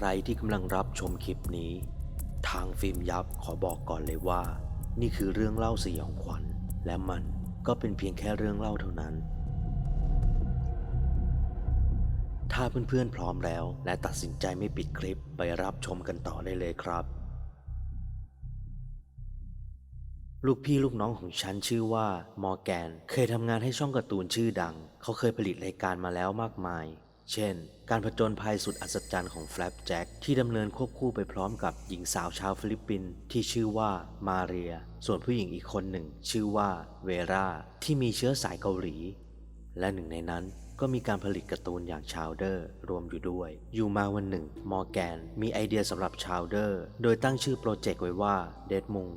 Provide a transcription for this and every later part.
ใครที่กำลังรับชมคลิปนี้ ทางฟิล์มยับขอบอกก่อนเลยว่า นี่คือเรื่องเล่าสยองขวัญ และมันก็เป็นเพียงแค่เรื่องเล่าเท่านั้น ถ้าเพื่อนๆพร้อมแล้ว และตัดสินใจไม่ปิดคลิปไปรับชมกันต่อได้เลยครับ ลูกพี่ลูกน้องของฉันชื่อว่ามอร์แกน เคยทำงานให้ช่องการ์ตูนชื่อดัง เขาเคยผลิตรายการมาแล้วมากมาย เช่น การผจญภัยสุดอัศจรรย์ของแฟลปแจ็คที่ดำเนินควบคู่ไปพร้อมกับหญิงสาวชาวฟิลิปปินส์ที่ชื่อว่ามาเรีย ส่วนผู้หญิงอีกคนหนึ่ง ชื่อว่าเวราที่มีเชื้อสายเกาหลี และหนึ่งในนั้นก็มีการผลิตการ์ตูนอย่างชาวเดอร์รวมอยู่ด้วย อยู่มาวันหนึ่ง มอร์แกนมีไอเดียสำหรับชาวเดอร์ โดยตั้งชื่อโปรเจกต์ไว้ว่าเดดมุง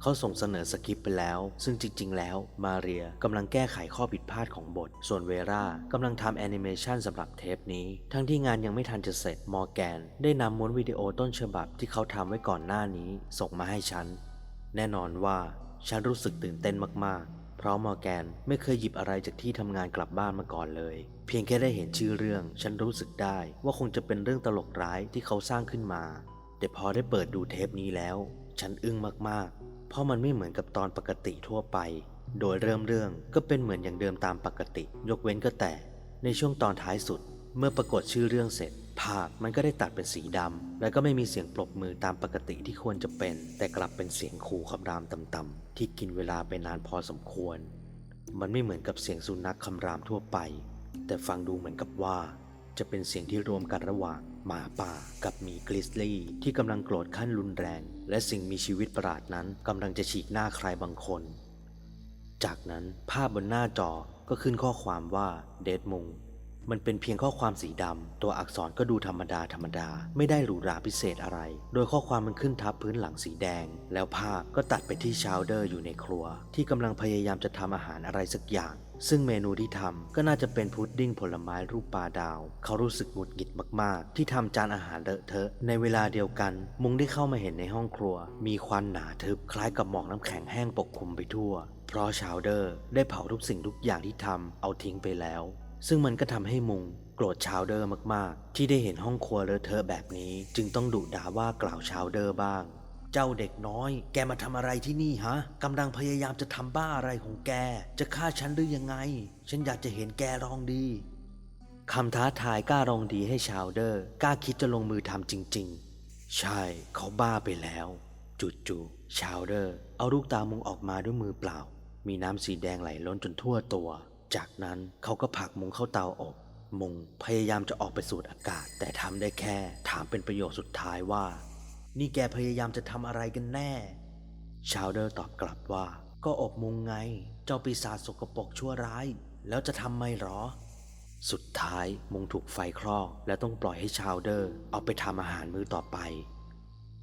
เขาส่งเสนอสคริปต์ไปแล้ว ซึ่งจริง ๆ แล้วมาเรียกำลังแก้ไขข้อผิดพลาดของบท ส่วนเวรากำลังทำแอนิเมชันสำหรับเทปนี้ ทั้งที่งานยังไม่ทันจะเสร็จมอร์แกน ได้นำม้วนวิดีโอต้นฉบับที่เขาทำไว้ก่อนหน้านี้ ส่งมาให้ฉัน แน่นอนว่าฉันรู้สึกตื่นเต้นมากๆ เพราะมอร์แกนไม่เคยหยิบอะไรจากที่ทำงานกลับบ้านมาก่อนเลย เพียงแค่ได้เห็นชื่อเรื่อง ฉันรู้สึกได้ว่าคงจะเป็นเรื่องตลกร้ายที่เขาสร้างขึ้นมา แต่พอได้เปิดดูเทปนี้แล้ว ฉันอึ้งมากๆ เพราะมันไม่เหมือนกับตอนปกติทั่วไป โดยเริ่มเรื่องก็เป็นเหมือนอย่างเดิมตามปกติ ยกเว้นก็แต่ ในช่วงตอนท้ายสุด เมื่อปรากฏชื่อเรื่องเสร็จ ภาพมันก็ได้ตัดเป็นสีดำและก็ไม่มีเสียงปรบมือตามปกติที่ควรจะเป็น แต่กลับเป็นเสียงขู่คำรามต่ำๆที่กินเวลาไปนานพอสมควร มันไม่เหมือนกับเสียงสุนัขคำรามทั่วไป แต่ฟังดูเหมือนกับว่า จะเป็นเสียงที่รวมกันระหว่างหมาป่ากับหมีกริซลี่ที่กำลังโกรธขั้นรุนแรง และสิ่งมีชีวิตประหลาดนั้นกำลังจะฉีกหน้าใครบางคน จากนั้นภาพบนหน้าจอก็ขึ้นข้อความว่าเดดมุง มันเป็นเพียงข้อความสีดำ ตัวอักษรก็ดูธรรมดาธรรมดา ไม่ได้หรูหราพิเศษอะไร โดยข้อความมันขึ้นทับพื้นหลังสีแดง แล้วภาพก็ตัดไปที่ชาวเดอร์อยู่ในครัว ที่กำลังพยายามจะทำอาหารอะไรสักอย่าง ซึ่งเมนูที่ทำก็น่าจะเป็นพุดดิ้งผลไม้รูปปลาดาว เขารู้สึกหงุดหงิดมากๆ ที่ทำจานอาหารเลอะเทอะ ในเวลาเดียวกัน มุงได้เข้ามาเห็นในห้องครัว มีควันหนาทึบคล้ายกับหมอกน้ำแข็งแห้งปกคลุมไปทั่ว เพราะชาวเดอร์ได้เผาทุกสิ่งทุกอย่างที่ทำเอาทิ้งไปแล้ว ซึ่งมันก็ทำให้มุงโกรธชาวเดอร์มากๆ ที่ได้เห็นห้องครัวเลอะเทอะแบบนี้ จึงต้องดุด่าว่ากล่าวชาวเดอร์บ้าง เจ้าเด็กน้อย แกมาทำอะไรที่นี่ฮะกำลังพยายามจะทำบ้าอะไรของแก จะฆ่าฉันหรือยังไง ฉันอยากจะเห็นแกลองดีคำท้าทายกล้ารองดีให้ชาวเดอร์กล้าคิดจะลงมือทำจริง ๆ ใช่เขาบ้าไปแล้วจู่ๆชาวเดอร์ เอาลูกตามุงออกมาด้วยมือเปล่า มีน้ำสีแดงไหลล้นจนทั่วตัว จากนั้นเขาก็ผลักมุงเข้าเตาอบมุงพยายามจะออกไปสูดอากาศ แต่ทำได้แค่ถามเป็นประโยคสุดท้ายว่า นี่แกพยายามจะทำอะไรกันแน่ ชาวเดอร์ตอบกลับว่า ก็อบมุงไง เจ้าปีศาจสกปรกชั่วร้าย แล้วจะทำไม่หรอ สุดท้ายมุงถูกไฟคลอก และต้องปล่อยให้ชาวเดอร์ เอาไปทำอาหารมื้อต่อไป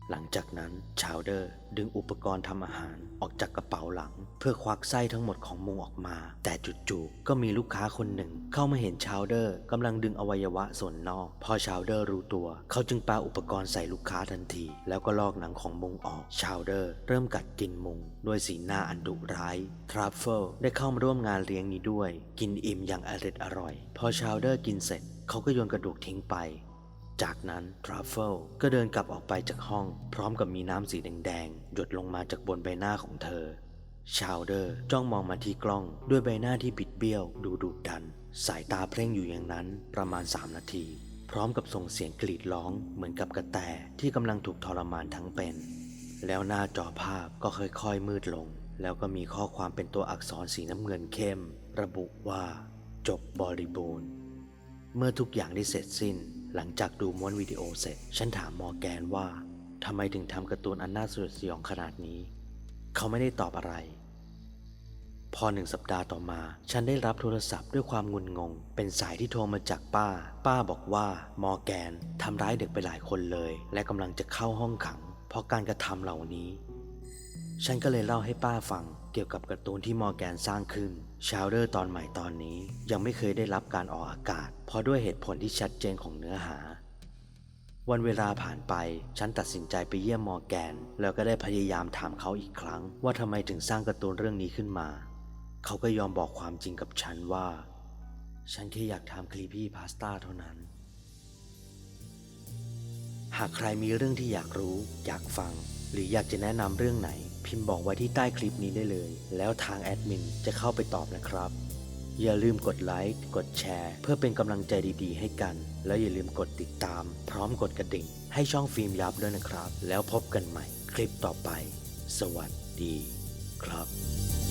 หลังจากนั้นชาวเดอร์ดึงอุปกรณ์ทำอาหารออกจากกระเป๋าหลัง เพื่อควักไส้ทั้งหมดของมุงออกมา แต่จู่ๆก็มีลูกค้าคนหนึ่ง เข้ามาเห็นชาวเดอร์กำลังดึงอวัยวะส่วนนอก พอชาวเดอร์รู้ตัว เขาจึงปาอุปกรณ์ใส่ลูกค้าทันที แล้วก็ลอกหนังของมุงออก ชาวเดอร์เริ่มกัดกินมุงด้วยสีหน้าอันดุร้ายทรัฟเฟิลได้เข้ามาร่วมงานเลี้ยงนี้ด้วย กินอิ่มอย่างอร็ดอร่อย พอชาวเดอร์กินเสร็จ เขาก็โยนกระดูกทิ้งไป จากนั้นทรัฟเฟิลก็เดินกลับออกไปจากห้อง พร้อมกับมีน้ำสีแดงๆ หยดลงมาจากบนใบหน้าของเธอ ชาวเดอร์จ้องมองมาที่กล้องด้วยใบหน้าที่บิดเบี้ยว ดูดุดัน สายตาเพ่งอยู่อย่างนั้นประมาณ 3 นาที พร้อมกับส่งเสียงกรีดร้องเหมือนกับกระแตที่กำลังถูกทรมานทั้งเป็น แล้วหน้าจอภาพก็ค่อยๆมืดลง แล้วก็มีข้อความเป็นตัวอักษรสีน้ำเงินเข้ม ระบุว่า จบบริบูรณ์ เมื่อทุกอย่างได้เสร็จสิ้น หลังจากดูม้วนวิดีโอเสร็จ ฉันถามมอแกนว่าทำไมถึงทำการ์ตูนอันน่าสยดสยองขนาดนี้ เขาไม่ได้ตอบอะไร พอหนึ่งสัปดาห์ต่อมา ฉันได้รับโทรศัพท์ด้วยความงุนงง เป็นสายที่โทรมาจากป้า ป้าบอกว่ามอแกนทำร้ายเด็กไปหลายคนเลย และกำลังจะเข้าห้องขัง เพราะการกระทำเหล่านี้ ฉันก็เลยเล่าให้ป้าฟัง เกี่ยวกับการ์ตูนที่มอร์แกนสร้างขึ้น ชาวเดอร์ตอนใหม่ตอนนี้ยังไม่เคยได้รับการออกอากาศ เพราะด้วยเหตุผลที่ชัดเจนของเนื้อหา วันเวลาผ่านไป ฉันตัดสินใจไปเยี่ยมมอร์แกน แล้วก็ได้พยายามถามเขาอีกครั้ง ว่าทำไมถึงสร้างการ์ตูนเรื่องนี้ขึ้นมา เขาก็ยอมบอกความจริงกับฉันว่า ฉันแค่อยากทำคลีปี้พาสต้าเท่านั้นหากใครมีเรื่องที่อยากรู้ อยากฟัง หรืออยากจะแนะนำเรื่องไหน พิมพ์บอกไว้ที่ใต้คลิปนี้ได้เลย แล้วทางแอดมินจะเข้าไปตอบนะครับ อย่าลืมกดไลค์กดแชร์ เพื่อเป็นกำลังใจดีๆ ให้กัน แล้วอย่าลืมกดติดตาม พร้อมกดกระดิ่ง ให้ช่องฟิล์มยับด้วยนะครับ แล้วพบกันใหม่คลิปต่อไป สวัสดีครับ